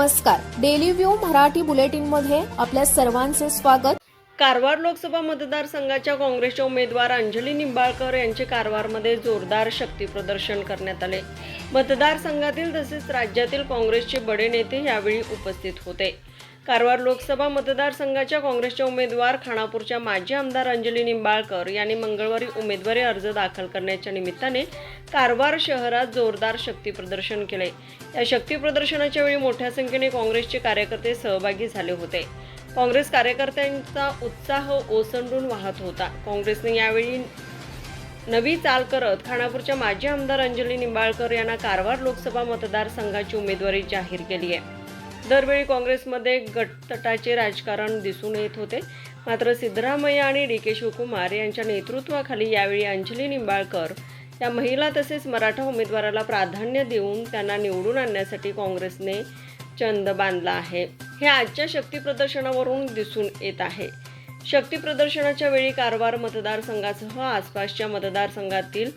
नमस्कार. Daily view Marathi बुलेटिनमध्ये आपल्या सर्वांचे स्वागत. कारवार लोकसभा मतदारसंघाच्या काँग्रेसच्या उमेदवार अंजली निंबाळकर यांचे कारवारमध्ये जोरदार शक्तीप्रदर्शन करण्यात आले. मतदारसंघातील तसेच राज्यातील काँग्रेसचे बडे नेते यावेळी उपस्थित होते. कारवार लोकसभा मतदारसंघाच्या काँग्रेसच्या उमेदवार खानापूरच्या माजी आमदार अंजली निंबाळकर यांनी मंगळवारी उमेदवारी अर्ज दाखल करण्याच्या निमित्ताने कारवार शहरात जोरदार शक्तीप्रदर्शन केले. या शक्तीप्रदर्शनाच्या वेळी मोठ्या संख्येने काँग्रेसचे कार्यकर्ते सहभागी झाले होते. काँग्रेस कार्यकर्त्यांचा उत्साह ओसंडून वाहत होता. काँग्रेसने यावेळी नवी चाल करत खानापूरच्या माजी आमदार अंजली निंबाळकर यांना कारवार लोकसभा मतदारसंघाची उमेदवारी जाहीर केली आहे. दरवेळी काँग्रेसमध्ये गटतटाचे राजकारण दिसून येत होते. मात्र सिद्धरामय्या आणि डी के शिवकुमार यांच्या नेतृत्वाखाली यावेळी अंजली निंबाळकर या महिला तसेच मराठा उमेदवाराला प्राधान्य देऊन त्यांना निवडून आणण्यासाठी काँग्रेसने चंद बांधला आहे. हे आजच्या शक्ती प्रदर्शनावरून दिसून येत आहे. शक्ती प्रदर्शनाच्या वेळी कारवार मतदारसंघासह आसपासच्या मतदारसंघातील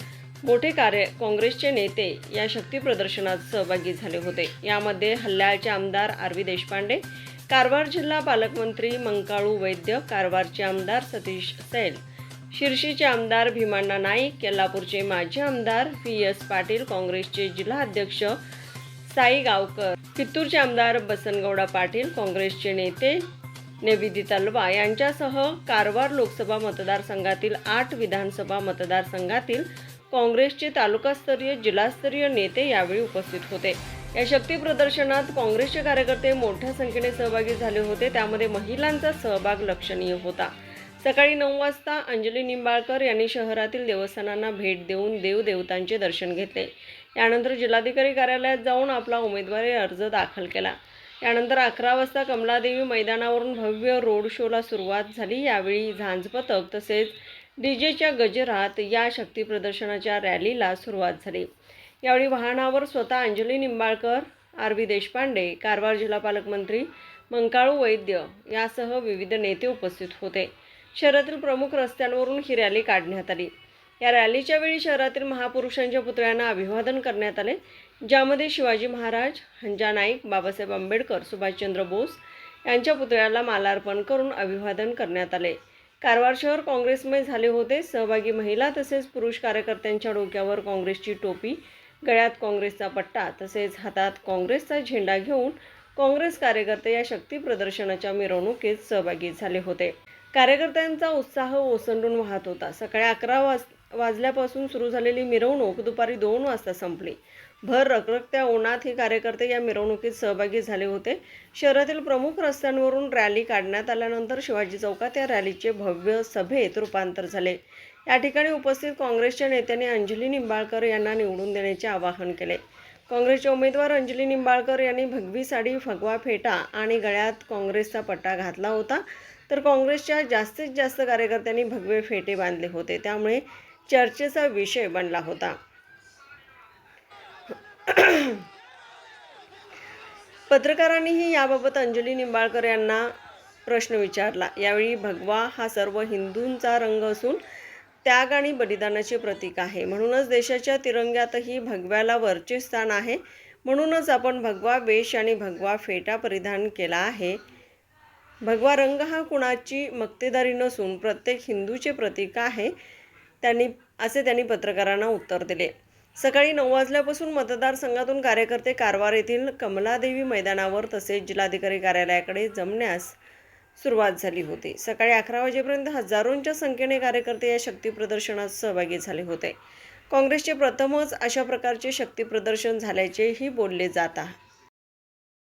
मोठे कार्य काँग्रेसचे नेते या शक्तीप्रदर्शनात सहभागी झाले होते. यामध्ये हल्ल्याचे आमदार आरवी देशपांडे कारवार जिल्हा पालकमंत्री मंकाळू वैद्य कारवारचे आमदार सतीश सैल शिर्शीचे आमदार भीमांना नाईक यल्लापूरचे माजी आमदार व्ही एस पाटील काँग्रेसचे जिल्हाध्यक्ष साई गावकर कित्तूरचे आमदार बसनगौडा पाटील काँग्रेसचे नेते नेविदी लवा यांच्यासह कारवार लोकसभा मतदारसंघातील आठ विधानसभा मतदारसंघातील काँग्रेसचे तालुकास्तरीय जिल्हास्तरीय नेते यावेळी उपस्थित होते. या शक्ती प्रदर्शनात काँग्रेसचे कार्यकर्ते मोठ्या संख्येने सहभागी झाले होते. त्यामध्ये महिलांचा सहभाग लक्षणीय होता. सकाळी नऊ वाजता अंजली निंबाळकर यांनी शहरातील देवस्थानांना भेट देऊन देवदेवतांचे दर्शन घेतले. यानंतर जिल्हाधिकारी कार्यालयात जाऊन आपला उमेदवारी अर्ज दाखल केला. यानंतर अकरा वाजता कमलादेवी मैदानावरून भव्य रोड शोला सुरुवात झाली. यावेळी झांज पथक तसेच डीजेच्या गजरात या शक्ती प्रदर्शनाच्या रॅलीला सुरुवात झाली. यावेळी वाहनावर स्वतः अंजली निंबाळकर आर व्ही देशपांडे कारवार जिल्हा पालकमंत्री मंकाळू वैद्य यासह विविध नेते उपस्थित होते. शहरातील प्रमुख रस्त्यांवरून ही रॅली काढण्यात आली. या रॅलीच्या वेळी शहरातील महापुरुषांच्या पुतळ्यांना अभिवादन करण्यात आले ज्यामध्ये शिवाजी महाराज हंजा नाईक बाबासाहेब आंबेडकर सुभाषचंद्र बोस यांच्या पुतळ्याला मालार्पण करून अभिवादन करण्यात आले. कारवार शहर काँग्रेसमय झाले होते. सहभागी महिला तसेच पुरुष कार्यकर्त्यांच्या डोक्यावर काँग्रेसची टोपी गळ्यात काँग्रेसचा पट्टा तसेच हातात काँग्रेसचा झेंडा घेऊन काँग्रेस कार्यकर्ते या शक्ती प्रदर्शनाच्या मिरवणुकीत सहभागी झाले होते. कार्यकर्त्यांचा उत्साह ओसंडून वाहत होता. सकाळी अकरा वाज वाजल्यापासून सुरू झालेली मिरवणूक दुपारी दोन वाजता संपली. भर रखरखत्या उन्हात हे कार्यकर्ते या मिरवणुकीत सहभागी झाले होते. शहरातील प्रमुख रस्त्यांवरून रॅली काढण्यात आल्यानंतर शिवाजी चौकात या रॅलीचे भव्य सभेत रूपांतर झाले. या ठिकाणी उपस्थित काँग्रेसच्या नेत्यांनी अंजली निंबाळकर यांना निवडून देण्याचे आवाहन केले. काँग्रेसचे उमेदवार अंजली निंबाळकर यांनी भगवी साडी फगवा फेटा आणि गळ्यात काँग्रेसचा पट्टा घातला होता. तर काँग्रेसच्या जास्तीत जास्त कार्यकर्त्यांनी भगवे फेटे बांधले होते. त्यामुळे चर्चेचा विषय बनला होता. पत्रकारांनीही याबाबत अंजली निंबाळकर यांना प्रश्न विचारला. यावेळी भगवा हा सर्व हिंदूंचा रंग असून त्याग आणि बलिदानाचे प्रतीक आहे. म्हणूनच देशाच्या तिरंग्यातही भगव्याला वरचे स्थान आहे. म्हणूनच आपण भगवा वेश आणि भगवा फेटा परिधान केला आहे. भगवा रंग हा कुणाची मक्तेदारी नसून प्रत्येक हिंदूचे प्रतीक आहे त्यांनी असे त्यांनी पत्रकारांना उत्तर दिले. सकाळी नऊ वाजल्यापासून मतदारसंघातून कार्यकर्ते कारवार येथील कमलादेवी मैदानावर तसेच जिल्हाधिकारी कार्यालयाकडे जमण्यास सुरुवात झाली होती. सकाळी अकरा वाजेपर्यंत हजारोंच्या संख्येने कार्यकर्ते या शक्ती प्रदर्शनात सहभागी झाले होते. काँग्रेसचे प्रथमच अशा प्रकारचे शक्ती प्रदर्शन झाल्याचेही बोलले जात आहे.